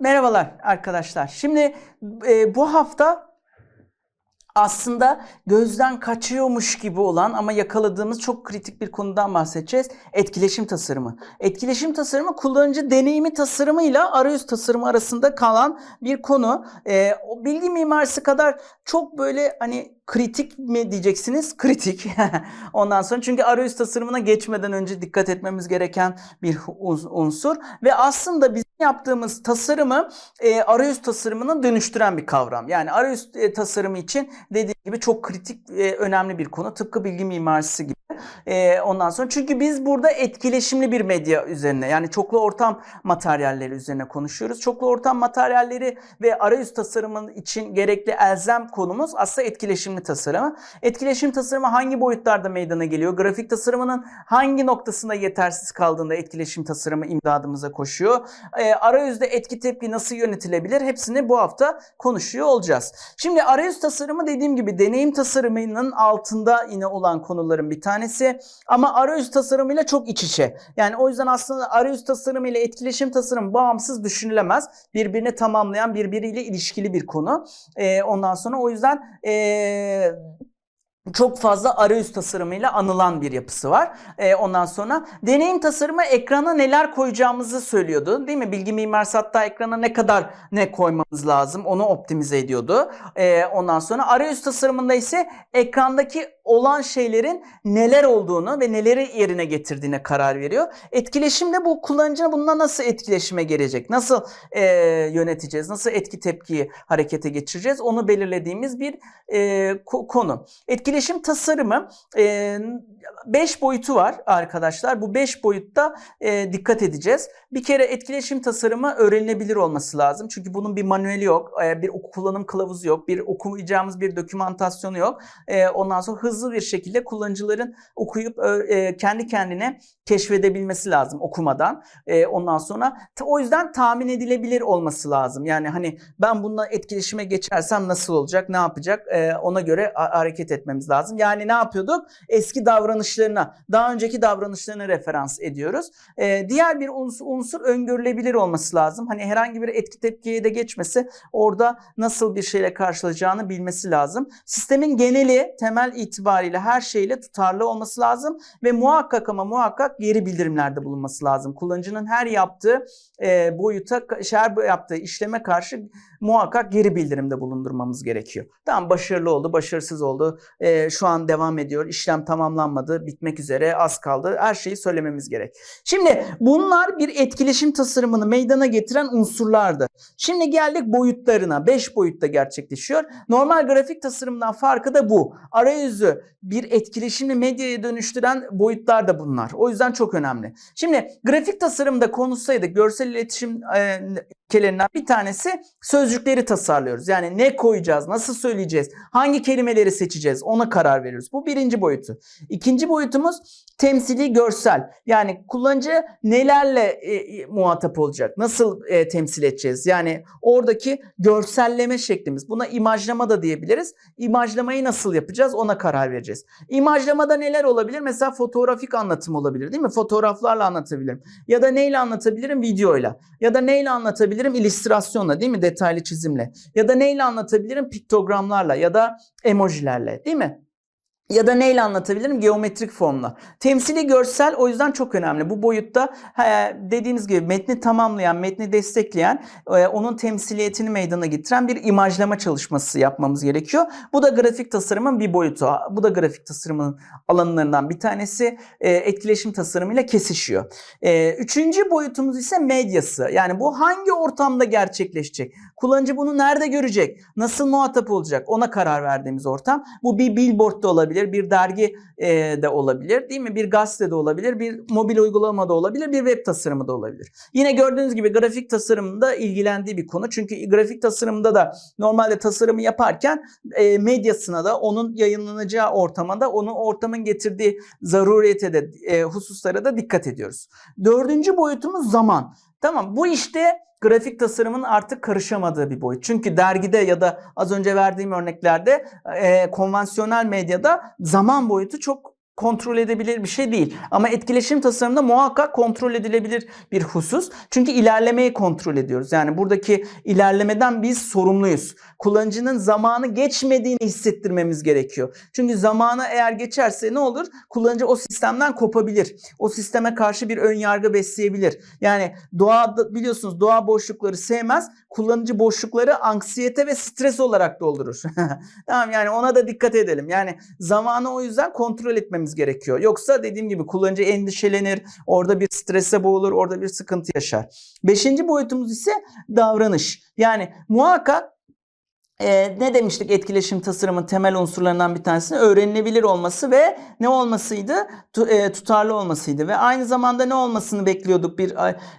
Merhabalar arkadaşlar. Şimdi e, bu hafta aslında gözden kaçıyormuş gibi olan ama yakaladığımız çok kritik bir konudan bahsedeceğiz. Etkileşim tasarımı. Etkileşim tasarımı kullanıcı deneyimi tasarımıyla arayüz tasarımı arasında kalan bir konu. E, o bilgi mimarisi kadar çok böyle hani kritik mi diyeceksiniz? Kritik. Ondan sonra çünkü arayüz tasarımına geçmeden önce dikkat etmemiz gereken bir unsur ve aslında bizim yaptığımız tasarımı e, arayüz tasarımına dönüştüren bir kavram. Yani arayüz e, tasarımı için dediğim gibi çok kritik e, önemli bir konu. Tıpkı bilgi mimarisi gibi. E, ondan sonra çünkü biz burada etkileşimli bir medya üzerine yani çoklu ortam materyalleri üzerine konuşuyoruz. Çoklu ortam materyalleri ve arayüz tasarımı için gerekli elzem konumuz aslında etkileşimli tasarımı. Etkileşim tasarımı hangi boyutlarda meydana geliyor? Grafik tasarımının hangi noktasında yetersiz kaldığında etkileşim tasarımı imdadımıza koşuyor? E, arayüzde etki tepki nasıl yönetilebilir? Hepsini bu hafta konuşuyor olacağız. Şimdi arayüz tasarımı dediğim gibi deneyim tasarımının altında yine olan konuların bir tanesi ama arayüz tasarımıyla çok iç içe. Yani o yüzden aslında arayüz tasarımı ile etkileşim tasarım bağımsız düşünülemez. Birbirini tamamlayan, birbiriyle ilişkili bir konu. Ee, ondan sonra o yüzden ee, çok fazla arayüz tasarımıyla anılan bir yapısı var. Ee, ondan sonra deneyim tasarımı ekrana neler koyacağımızı söylüyordu. Değil mi? Bilgi mimarisi hatta ekrana ne kadar ne koymamız lazım onu optimize ediyordu. Ee, ondan sonra arayüz tasarımında ise ekrandaki olan şeylerin neler olduğunu ve neleri yerine getirdiğine karar veriyor. Etkileşimde bu kullanıcının bununla nasıl etkileşime gelecek? Nasıl e, yöneteceğiz? Nasıl etki tepkiyi harekete geçireceğiz? Onu belirlediğimiz bir e, ko- konu. Etkileşim tasarımı 5 boyutu var arkadaşlar. Bu 5 boyutta e, dikkat edeceğiz. Bir kere etkileşim tasarımı öğrenilebilir olması lazım. Çünkü bunun bir manueli yok, e, bir kullanım kılavuzu yok, bir okuyacağımız bir dokümantasyonu yok. E, ondan sonra hızlı bir şekilde kullanıcıların okuyup e, kendi kendine keşfedebilmesi lazım okumadan. E, ondan sonra o yüzden tahmin edilebilir olması lazım. Yani hani ben bununla etkileşime geçersem nasıl olacak, ne yapacak e, ona göre hareket etmemiz lazım. Yani ne yapıyorduk? Eski davranışlarına, daha önceki davranışlarına referans ediyoruz. E, diğer bir unsur, unsur öngörülebilir olması lazım. Hani herhangi bir etki tepkiye de geçmesi orada nasıl bir şeyle karşılayacağını bilmesi lazım. Sistemin geneli temel itibariyle her şeyle tutarlı olması lazım ve muhakkak ama muhakkak geri bildirimlerde bulunması lazım. Kullanıcının her yaptığı e, boyuta, her yaptığı işleme karşı muhakkak geri bildirimde bulundurmamız gerekiyor. Tamam başarılı oldu, başarısız oldu, e, şu an devam ediyor, işlem tamamlanmadı, bitmek üzere, az kaldı. Her şeyi söylememiz gerek. Şimdi bunlar bir etkileşim tasarımını meydana getiren unsurlardı. Şimdi geldik boyutlarına. 5 boyutta gerçekleşiyor. Normal grafik tasarımdan farkı da bu. Arayüzü bir etkileşimli medyaya dönüştüren boyutlar da bunlar. O yüzden çok önemli. Şimdi grafik tasarımda konuşsaydık görsel iletişim e, ilkelerinden bir tanesi sözcükleri tasarlıyoruz. Yani ne koyacağız, nasıl söyleyeceğiz, hangi kelimeleri seçeceğiz ona karar veriyoruz. Bu birinci boyutu. İkinci boyutumuz temsili görsel. Yani kullanıcı nelerle e, e, muhatap olacak, nasıl e, temsil edeceğiz? Yani oradaki görselleme şeklimiz. Buna imajlama da diyebiliriz. İmajlamayı nasıl yapacağız ona karar vereceğiz. İmajlamada neler olabilir? Mesela fotoğrafik anlatım olabilir değil mi? Fotoğraflarla anlatabilirim. Ya da neyle anlatabilirim? Videoyla. Ya da neyle anlatabilirim? İllüstrasyonla değil mi? Detaylı çizimle. Ya da neyle anlatabilirim? Piktogramlarla ya da emojilerle değil mi? Ya da neyle anlatabilirim? Geometrik formla. Temsili görsel o yüzden çok önemli. Bu boyutta dediğimiz gibi metni tamamlayan, metni destekleyen, e, onun temsiliyetini meydana getiren bir imajlama çalışması yapmamız gerekiyor. Bu da grafik tasarımın bir boyutu. Bu da grafik tasarımın alanlarından bir tanesi. E, etkileşim tasarımıyla kesişiyor. E, üçüncü boyutumuz ise medyası. Yani bu hangi ortamda gerçekleşecek? Kullanıcı bunu nerede görecek? Nasıl muhatap olacak? Ona karar verdiğimiz ortam. Bu bir billboard da olabilir, bir dergi e, de olabilir, değil mi? Bir gazete de olabilir, bir mobil uygulama da olabilir, bir web tasarımı da olabilir. Yine gördüğünüz gibi grafik tasarımında ilgilendiği bir konu. Çünkü grafik tasarımda da normalde tasarımı yaparken e, medyasına da onun yayınlanacağı ortama da onun ortamın getirdiği zaruriyete de e, hususlara da dikkat ediyoruz. Dördüncü boyutumuz zaman. Tamam bu işte grafik tasarımın artık karışamadığı bir boyut. Çünkü dergide ya da az önce verdiğim örneklerde e, konvansiyonel medyada zaman boyutu çok kontrol edebilir bir şey değil. Ama etkileşim tasarımında muhakkak kontrol edilebilir bir husus. Çünkü ilerlemeyi kontrol ediyoruz. Yani buradaki ilerlemeden biz sorumluyuz. Kullanıcının zamanı geçmediğini hissettirmemiz gerekiyor. Çünkü zamanı eğer geçerse ne olur? Kullanıcı o sistemden kopabilir. O sisteme karşı bir ön yargı besleyebilir. Yani doğada biliyorsunuz doğa boşlukları sevmez. Kullanıcı boşlukları anksiyete ve stres olarak doldurur. tamam yani ona da dikkat edelim. Yani zamanı o yüzden kontrol etmemiz gerekiyor. Yoksa dediğim gibi kullanıcı endişelenir, orada bir strese boğulur, orada bir sıkıntı yaşar. Beşinci boyutumuz ise davranış. Yani muhakkak e, ne demiştik etkileşim tasarımın temel unsurlarından bir tanesi öğrenilebilir olması ve ne olmasıydı? Tu, e, tutarlı olmasıydı ve aynı zamanda ne olmasını bekliyorduk bir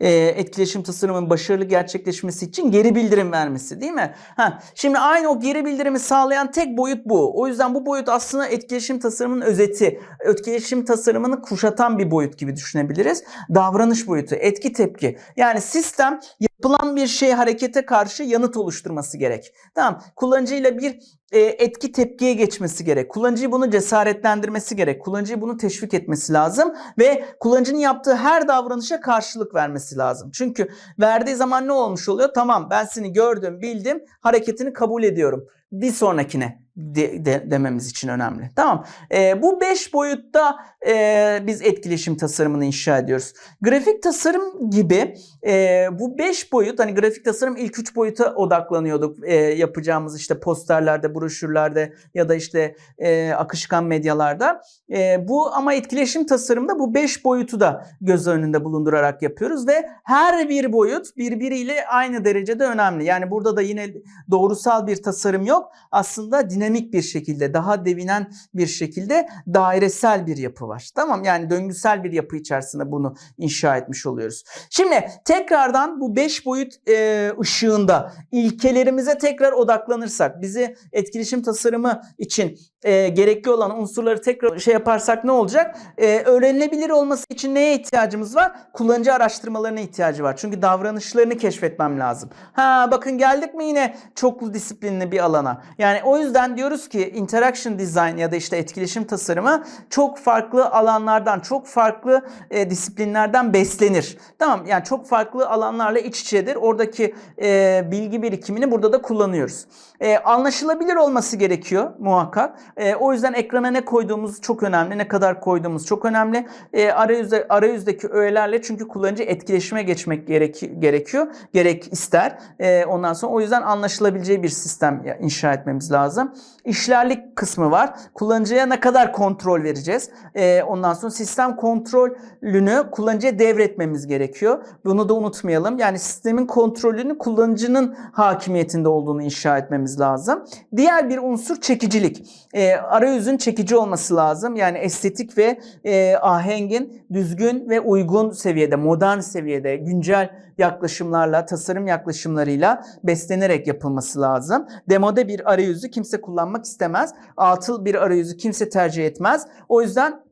e, etkileşim tasarımın başarılı gerçekleşmesi için geri bildirim vermesi değil mi? Ha, şimdi aynı o geri bildirimi sağlayan tek boyut bu. O yüzden bu boyut aslında etkileşim tasarımının özeti. Etkileşim tasarımını kuşatan bir boyut gibi düşünebiliriz. Davranış boyutu, etki tepki. Yani sistem yapılan bir şey harekete karşı yanıt oluşturması gerek. Tamam. Kullanıcıyla bir e, etki tepkiye geçmesi gerek. Kullanıcıyı bunu cesaretlendirmesi gerek. Kullanıcıyı bunu teşvik etmesi lazım ve kullanıcının yaptığı her davranışa karşılık vermesi lazım. Çünkü verdiği zaman ne olmuş oluyor? Tamam ben seni gördüm, bildim, hareketini kabul ediyorum. Bir sonrakine de, de, dememiz için önemli. Tamam. E, bu beş boyutta e, biz etkileşim tasarımını inşa ediyoruz. Grafik tasarım gibi e, bu beş boyut hani grafik tasarım ilk üç boyuta odaklanıyorduk. E, yapacağımız işte posterlerde, broşürlerde ya da işte e, akışkan medyalarda. E, bu ama etkileşim tasarımda bu beş boyutu da göz önünde bulundurarak yapıyoruz ve her bir boyut birbiriyle aynı derecede önemli. Yani burada da yine doğrusal bir tasarım yok. Aslında dinamik bir şekilde, daha devinen bir şekilde dairesel bir yapı var. Tamam yani döngüsel bir yapı içerisinde bunu inşa etmiş oluyoruz. Şimdi tekrardan bu beş boyut e, ışığında ilkelerimize tekrar odaklanırsak, bizi etkileşim tasarımı için e, gerekli olan unsurları tekrar şey yaparsak ne olacak? E, öğrenilebilir olması için neye ihtiyacımız var? Kullanıcı araştırmalarına ihtiyacı var. Çünkü davranışlarını keşfetmem lazım. Ha bakın geldik mi yine çoklu disiplinli bir alana. Yani o yüzden diyoruz ki interaction design ya da işte etkileşim tasarımı çok farklı alanlardan, çok farklı e, disiplinlerden beslenir. Tamam yani çok farklı alanlarla iç içedir. Oradaki e, bilgi birikimini burada da kullanıyoruz. E, anlaşılabilir olması gerekiyor muhakkak. E, o yüzden ekrana ne koyduğumuz çok önemli, ne kadar koyduğumuz çok önemli. E, arayüzde, arayüzdeki öğelerle çünkü kullanıcı etkileşime geçmek gerek, gerekiyor, gerek ister. E, ondan sonra o yüzden anlaşılabileceği bir sistem inşa etmemiz lazım. İşlerlik kısmı var. Kullanıcıya ne kadar kontrol vereceğiz? E, ondan sonra sistem kontrolünü kullanıcıya devretmemiz gerekiyor. Bunu da unutmayalım. Yani sistemin kontrolünü kullanıcının hakimiyetinde olduğunu inşa etmemiz lazım. Diğer bir unsur çekicilik. E, arayüzün çekici olması lazım. Yani estetik ve e, ahengin düzgün ve uygun seviyede, modern seviyede, güncel yaklaşımlarla, tasarım yaklaşımlarıyla beslenerek yapılması lazım. Demode bir arayüzü kimse kullanmak istemez. Atıl bir arayüzü kimse tercih etmez. O yüzden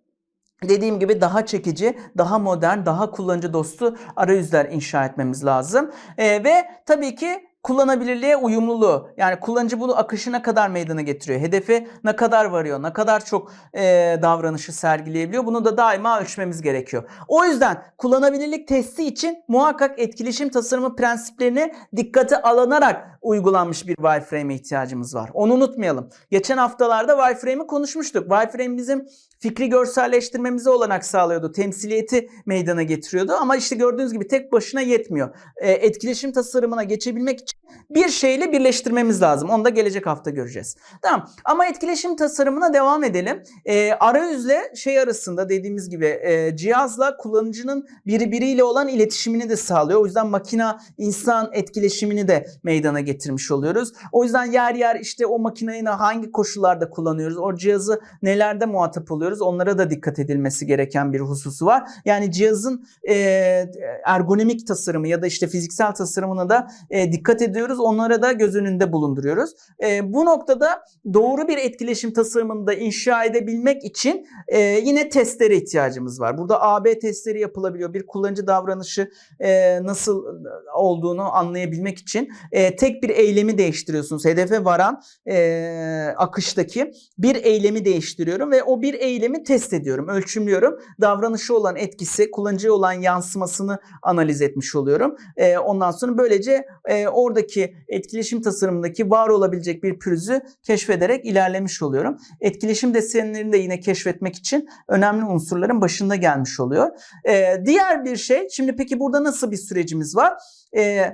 Dediğim gibi daha çekici, daha modern, daha kullanıcı dostu arayüzler inşa etmemiz lazım. Ee, ve tabii ki kullanabilirliğe uyumluluğu. Yani kullanıcı bunu akışına kadar meydana getiriyor. Hedefe ne kadar varıyor, ne kadar çok e, davranışı sergileyebiliyor. Bunu da daima ölçmemiz gerekiyor. O yüzden kullanabilirlik testi için muhakkak etkileşim tasarımı prensiplerini dikkate alınarak uygulanmış bir wireframe'e ihtiyacımız var. Onu unutmayalım. Geçen haftalarda wireframe'i konuşmuştuk. Wireframe bizim fikri görselleştirmemize olanak sağlıyordu. Temsiliyeti meydana getiriyordu. Ama işte gördüğünüz gibi tek başına yetmiyor. E, etkileşim tasarımına geçebilmek için bir şeyle birleştirmemiz lazım. Onu da gelecek hafta göreceğiz. Tamam. Ama etkileşim tasarımına devam edelim. E, arayüzle şey arasında dediğimiz gibi e, cihazla kullanıcının birbiriyle olan iletişimini de sağlıyor. O yüzden makina insan etkileşimini de meydana getirmiş oluyoruz. O yüzden yer yer işte o makineyi hangi koşullarda kullanıyoruz? O cihazı nelerde muhatap oluyoruz? Onlara da dikkat edilmesi gereken bir hususu var. Yani cihazın e, ergonomik tasarımı ya da işte fiziksel tasarımına da e, dikkat ediyoruz. Onlara da göz önünde bulunduruyoruz. E, bu noktada doğru bir etkileşim tasarımını da inşa edebilmek için e, yine testlere ihtiyacımız var. Burada AB testleri yapılabiliyor. Bir kullanıcı davranışı e, nasıl olduğunu anlayabilmek için e, tek bir eylemi değiştiriyorsunuz. Hedefe varan e, akıştaki bir eylemi değiştiriyorum ve o bir eylemi test ediyorum, ölçümlüyorum. Davranışı olan etkisi, kullanıcıya olan yansımasını analiz etmiş oluyorum. E, ondan sonra böylece e, oradaki etkileşim tasarımındaki var olabilecek bir pürüzü keşfederek ilerlemiş oluyorum. Etkileşim desenlerini de yine keşfetmek için önemli unsurların başında gelmiş oluyor. E, diğer bir şey, şimdi peki burada nasıl bir sürecimiz var? E,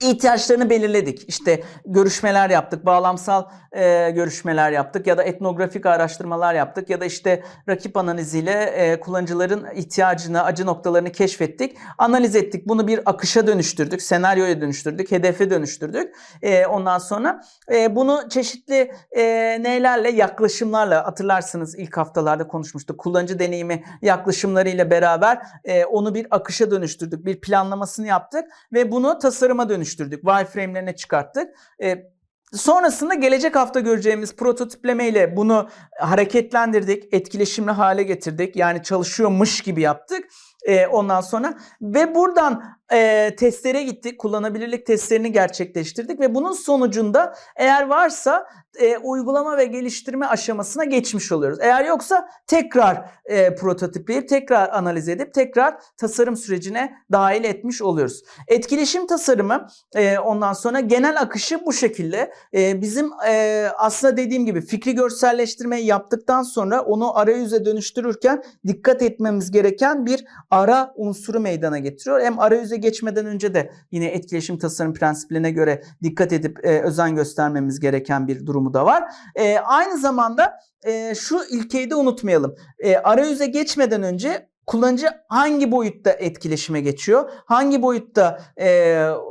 ihtiyaçlarını belirledik. İşte görüşmeler yaptık, bağlamsal e, görüşmeler yaptık ya da etnografik araştırmalar yaptık ya da işte rakip analiziyle e, kullanıcıların ihtiyacını, acı noktalarını keşfettik. Analiz ettik. Bunu bir akışa dönüştürdük, senaryoya dönüştürdük, hedefe dönüştürdük. E, ondan sonra e, bunu çeşitli e, neylerle, yaklaşımlarla hatırlarsınız ilk haftalarda konuşmuştuk. Kullanıcı deneyimi yaklaşımlarıyla beraber e, onu bir akışa dönüştürdük, bir planlamasını yaptık ve bunu tasarıma dönüştürdük. Wireframe'lerine çıkarttık. E, Sonrasında gelecek hafta göreceğimiz prototipleme ile bunu hareketlendirdik, etkileşimli hale getirdik. Yani çalışıyormuş gibi yaptık. E, ondan sonra ve buradan e, testlere gittik. Kullanabilirlik testlerini gerçekleştirdik ve bunun sonucunda eğer varsa e, uygulama ve geliştirme aşamasına geçmiş oluyoruz. Eğer yoksa tekrar e, prototipleyip tekrar analiz edip tekrar tasarım sürecine dahil etmiş oluyoruz. Etkileşim tasarımı e, ondan sonra genel akışı bu şekilde. E, bizim e, aslında dediğim gibi fikri görselleştirmeyi yaptıktan sonra onu arayüze dönüştürürken dikkat etmemiz gereken bir ara unsuru meydana getiriyor. Hem arayüze geçmeden önce de yine etkileşim tasarım prensiplerine göre dikkat edip e, özen göstermemiz gereken bir durumu da var. E, aynı zamanda e, şu ilkeyi de unutmayalım. E, arayüze geçmeden önce kullanıcı hangi boyutta etkileşime geçiyor, hangi boyutta e,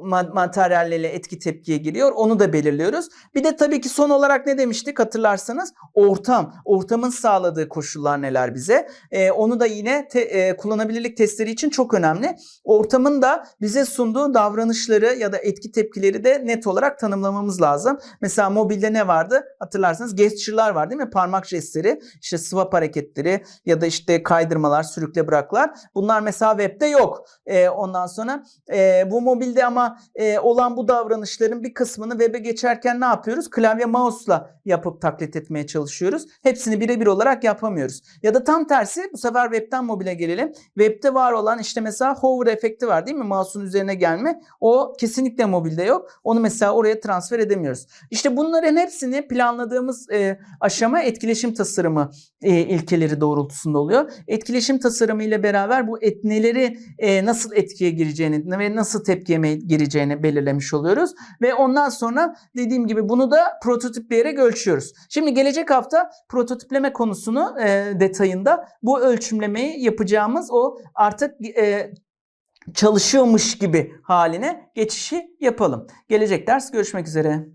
ma- materyallerle etki tepkiye giriyor onu da belirliyoruz. Bir de tabii ki son olarak ne demiştik hatırlarsanız ortam, ortamın sağladığı koşullar neler bize E, onu da yine te- e, kullanabilirlik testleri için çok önemli. Ortamın da bize sunduğu davranışları ya da etki tepkileri de net olarak tanımlamamız lazım. Mesela mobilde ne vardı hatırlarsanız gesture'lar var değil mi? Parmak jestleri, işte swap hareketleri ya da işte kaydırmalar, sürükle bıraklar. Bunlar mesela webde yok. Ee, ondan sonra e, bu mobilde ama e, olan bu davranışların bir kısmını web'e geçerken ne yapıyoruz? Klavye mouse'la yapıp taklit etmeye çalışıyoruz. Hepsini birebir olarak yapamıyoruz. Ya da tam tersi bu sefer web'ten mobile gelelim. Web'de var olan işte mesela hover efekti var değil mi? Mouse'un üzerine gelme. O kesinlikle mobilde yok. Onu mesela oraya transfer edemiyoruz. İşte bunların hepsini planladığımız e, aşama etkileşim tasarımı e, ilkeleri doğrultusunda oluyor. Etkileşim tasarımı ile beraber bu etneleri e, nasıl etkiye gireceğini ve nasıl tepkiye gireceğini belirlemiş oluyoruz. Ve ondan sonra dediğim gibi bunu da prototipleyerek ölçüyoruz. Şimdi gelecek hafta prototipleme konusunu e, detayında bu ölçümlemeyi yapacağımız o artık e, çalışıyormuş gibi haline geçişi yapalım. Gelecek ders görüşmek üzere.